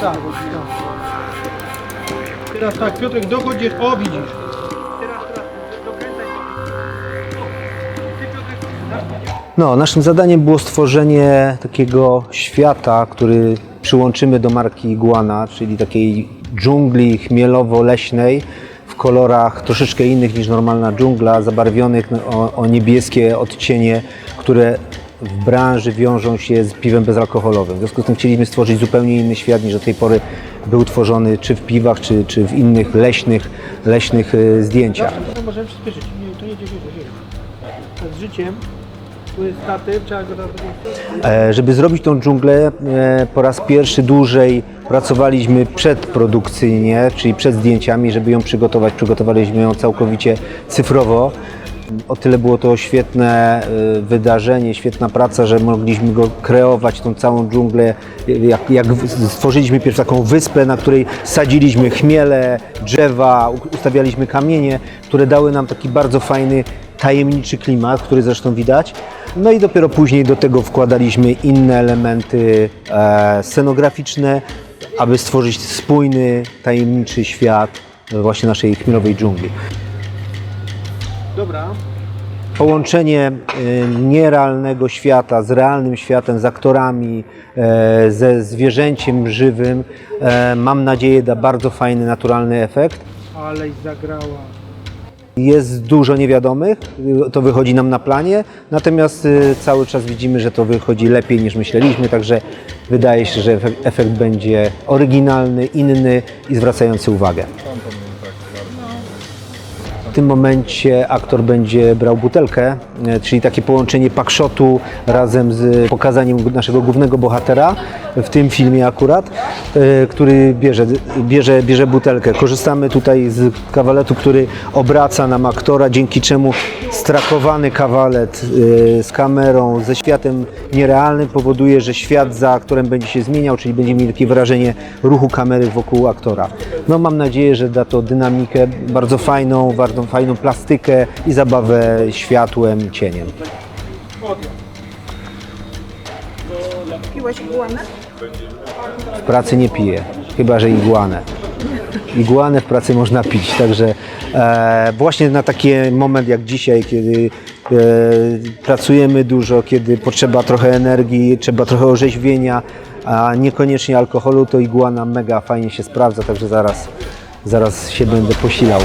Tak. Teraz tak, Piotrek, dochodzisz, o widzisz. No, naszym zadaniem było stworzenie takiego świata, który przyłączymy do marki Iguana, czyli takiej dżungli chmielowo-leśnej w kolorach troszeczkę innych niż normalna dżungla, zabarwionych o, o niebieskie odcienie, które w branży wiążą się z piwem bezalkoholowym. W związku z tym chcieliśmy stworzyć zupełnie inny świat niż do tej pory był tworzony czy w piwach, czy, czy w innych leśnych, leśnych y, zdjęciach. No możemy przyspieszyć. Nie, to jedzie, jedzie. Tak, Z życiem, E, Żeby zrobić tą dżunglę, e, po raz pierwszy dłużej pracowaliśmy przedprodukcyjnie, czyli przed zdjęciami, żeby ją przygotować. Przygotowaliśmy ją całkowicie cyfrowo. O tyle było to świetne e, wydarzenie, świetna praca, że mogliśmy go kreować, tą całą dżunglę. Jak, jak stworzyliśmy pierwszą taką wyspę, na której sadziliśmy chmiele, drzewa, ustawialiśmy kamienie, które dały nam taki bardzo fajny, tajemniczy klimat, który zresztą widać. No i dopiero później do tego wkładaliśmy inne elementy e, scenograficzne, aby stworzyć spójny, tajemniczy świat właśnie naszej chmielowej dżungli. Dobra. Połączenie e, nierealnego świata z realnym światem, z aktorami, e, ze zwierzęciem żywym, e, mam nadzieję da bardzo fajny, naturalny efekt. Aleś zagrała. Jest dużo niewiadomych, y, to wychodzi nam na planie, natomiast y, cały czas widzimy, że to wychodzi lepiej niż myśleliśmy, także wydaje się, że efekt będzie oryginalny, inny i zwracający uwagę. Tym momencie aktor będzie brał butelkę, e, czyli takie połączenie pakszotu razem z pokazaniem naszego głównego bohatera w tym filmie akurat, e, który bierze, bierze, bierze butelkę. Korzystamy tutaj z kawaletu, który obraca nam aktora, dzięki czemu strakowany kawalet e, z kamerą, ze światem nierealnym powoduje, że świat za aktorem będzie się zmieniał, czyli będziemy mieli takie wrażenie ruchu kamery wokół aktora. No mam nadzieję, że da to dynamikę bardzo fajną, bardzo fajną plastykę i zabawę światłem, cieniem. Piłaś iguanę? W pracy nie piję, chyba że igłanę. Igłanę w pracy można pić, także e, właśnie na taki moment jak dzisiaj, kiedy e, pracujemy dużo, kiedy potrzeba trochę energii, trzeba trochę orzeźwienia, a niekoniecznie alkoholu, to igłana mega fajnie się sprawdza, także zaraz, zaraz się będę posilał.